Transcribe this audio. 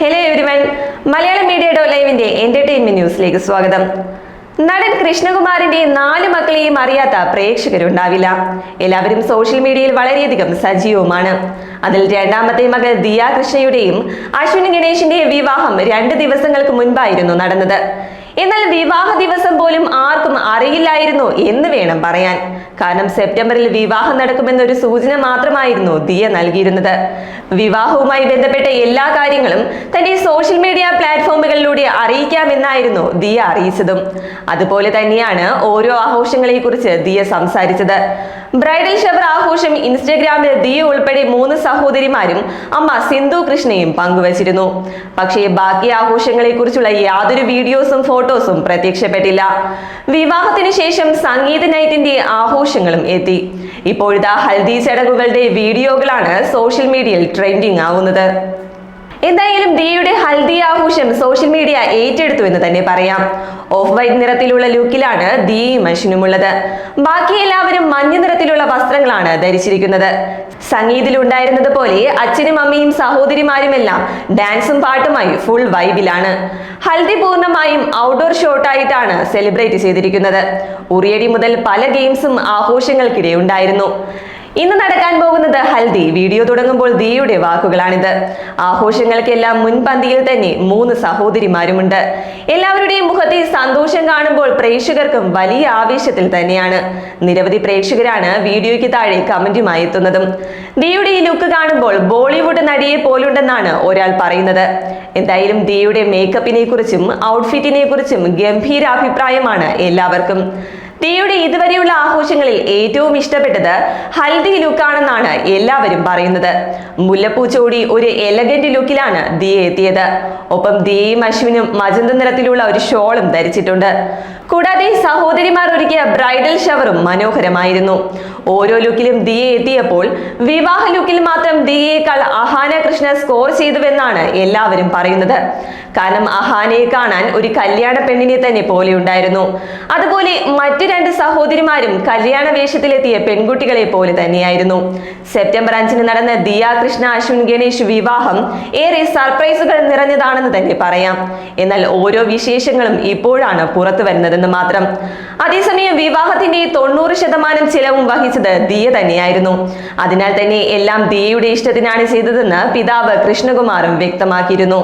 Hello everyone Malayalam media dot ലൈവിന്റെ entertainment ന്യൂസിലേക്ക് സ്വാഗതം. നടൻ കൃഷ്ണകുമാറിന്റെ നാല് മക്കളെയും അറിയാത്ത പ്രേക്ഷകരുണ്ടാവില്ല. എല്ലാവരും സോഷ്യൽ മീഡിയയിൽ വളരെയധികം സജീവവുമാണ് അതിൽ രണ്ടാമത്തെ മകൾ ദിയ കൃഷ്ണയുടെയും അശ്വിനി ഗണേശിന്റെയും വിവാഹം രണ്ട് ദിവസങ്ങൾക്ക് മുൻപായിരുന്നു നടന്നത്. എന്നാൽ വിവാഹ ദിവസം പോലും ആർക്കും അറിയില്ലായിരുന്നു എന്ന് വേണം പറയാൻ. കാരണം സെപ്റ്റംബറിൽ വിവാഹം നടക്കുമെന്നൊരു സൂചന മാത്രമായിരുന്നു ദിയ നൽകിയിരുന്നത്. വിവാഹവുമായി ബന്ധപ്പെട്ട എല്ലാ കാര്യങ്ങളും തന്റെ സോഷ്യൽ മീഡിയ പ്ലാറ്റ്ഫോമുകളിലൂടെ അറിയിക്കാമെന്നായിരുന്നു ദിയ അറിയിച്ചതും. അതുപോലെ തന്നെയാണ് ഓരോ ആഘോഷങ്ങളെ കുറിച്ച് ദിയ സംസാരിച്ചത്. ബ്രൈഡൽ ഷവർ ആഘോഷം ഇൻസ്റ്റഗ്രാമിൽ ദിയ ഉൾപ്പെടെ മൂന്ന് സഹോദരിമാരും അമ്മ സിന്ധു കൃഷ്ണയും പങ്കുവച്ചിരുന്നു. പക്ഷേ ബാക്കി ആഘോഷങ്ങളെ കുറിച്ചുള്ള യാതൊരു വീഡിയോസും ഫോട്ടോസും പ്രത്യക്ഷപ്പെട്ടില്ല. വിവാഹത്തിന് ശേഷം സംഗീത നൈറ്റിന്റെ ആഘോഷങ്ങളും എത്തി. ഇപ്പോഴത്തെ ഹൽദി ചടങ്ങുകളുടെ വീഡിയോകളാണ് സോഷ്യൽ മീഡിയയിൽ ട്രെൻഡിങ് ആവുന്നത്. എന്തായാലും ദിയയുടെ ഹൽദി ആഘോഷം സോഷ്യൽ മീഡിയ ഏറ്റെടുത്തു എന്ന് തന്നെ പറയാം. ഓഫ് വൈറ്റ് നിറത്തിലുള്ള ലുക്കിലാണ് ദിയയും ഉള്ളത് ബാക്കി എല്ലാവരും മഞ്ഞ നിറത്തിലുള്ള വസ്ത്രങ്ങളാണ് ധരിച്ചിരിക്കുന്നത്. സംഗീതിലുണ്ടായിരുന്നത് പോലെ അച്ഛനും അമ്മയും സഹോദരിമാരുമെല്ലാം ഡാൻസും പാട്ടുമായി ഫുൾ വൈബിലാണ് ഹൽദി പൂർണമായും ഔട്ട്ഡോർ ഷോട്ടായിട്ടാണ് സെലിബ്രേറ്റ് ചെയ്തിരിക്കുന്നത്. ഉറിയടി മുതൽ പല ഗെയിംസും ആഘോഷങ്ങൾക്കിടെ ഉണ്ടായിരുന്നു ഇന്ന് നടക്കാൻ പോകുന്നത് ഹൽദി. വീഡിയോ തുടങ്ങുമ്പോൾ ദിയുടെ വാക്കുകളാണിത്. ആഘോഷങ്ങൾക്കെല്ലാം മുൻപന്തിയിൽ തന്നെ മൂന്ന് സഹോദരിമാരുമുണ്ട്. എല്ലാവരുടെയും മുഖത്തെ സന്തോഷം കാണുമ്പോൾ പ്രേക്ഷകർക്കും വലിയ ആവേശത്തിൽ തന്നെയാണ്. നിരവധി പ്രേക്ഷകരാണ് വീഡിയോയ്ക്ക് താഴെ കമന്റുമായി എത്തുന്നതും. ദിയുടെ ഈ ലുക്ക് കാണുമ്പോൾ ബോളിവുഡ് നടിയെ പോലുണ്ടെന്നാണ് ഒരാൾ പറയുന്നത്. എന്തായാലും ദിയുടെ മേക്കപ്പിനെ കുറിച്ചും ഔട്ട്ഫിറ്റിനെ കുറിച്ചും ഗംഭീര അഭിപ്രായമാണ് എല്ലാവർക്കും. ദിയയുടെ ഇതുവരെയുള്ള ആഘോഷങ്ങളിൽ ഏറ്റവും ഇഷ്ടപ്പെട്ടത് ഹൽദി ലുക്കാണെന്നാണ് എല്ലാവരും പറയുന്നത്. മുല്ലപ്പൂ ചോടി ഒരു എലഗന്റ് ലുക്കിലാണ് ദിയ എത്തിയത്. ഒപ്പം ദിയയും അശ്വിനും മജന്ത നിറത്തിലുള്ള ഒരു ഷോളും ധരിച്ചിട്ടുണ്ട്. കൂടാതെ സഹോദരിമാർ ഒരുക്കിയ ബ്രൈഡൽ ഷവറും മനോഹരമായിരുന്നു. ഓരോ ലുക്കിലും ദിയ എത്തിയപ്പോൾ വിവാഹ ലുക്കിൽ മാത്രം ദിയയേക്കാൾ അഹാന കൃഷ്ണ സ്കോർ ചെയ്തുവെന്നാണ് എല്ലാവരും പറയുന്നത്. കാരണം അഹാനയെ കാണാൻ ഒരു കല്യാണ പെണ്ണിനെ തന്നെ പോലെ ഉണ്ടായിരുന്നു. അതുപോലെ രണ്ട് സഹോദരിമാരും കല്യാണ വേഷത്തിലെത്തിയ പെൺകുട്ടികളെ പോലെ തന്നെയായിരുന്നു. സെപ്റ്റംബർ അഞ്ചിന് നടന്ന ദിയ കൃഷ്ണ അശ്വിൻ ഗണേഷ് വിവാഹം ഏറെ സർപ്രൈസുകൾ നിറഞ്ഞതാണെന്ന് തന്നെ പറയാം. എന്നാൽ ഓരോ വിശേഷങ്ങളും ഇപ്പോഴാണ് പുറത്തു വരുന്നതെന്ന് മാത്രം. അതേസമയം വിവാഹത്തിന്റെ തൊണ്ണൂറ് ശതമാനം ചിലവും വഹിച്ചത് ദിയ തന്നെയായിരുന്നു. അതിനാൽ തന്നെ എല്ലാം ദിയയുടെ ഇഷ്ടത്തിനാണ് ചെയ്തതെന്ന് പിതാവ് കൃഷ്ണകുമാറും വ്യക്തമാക്കിയിരുന്നു.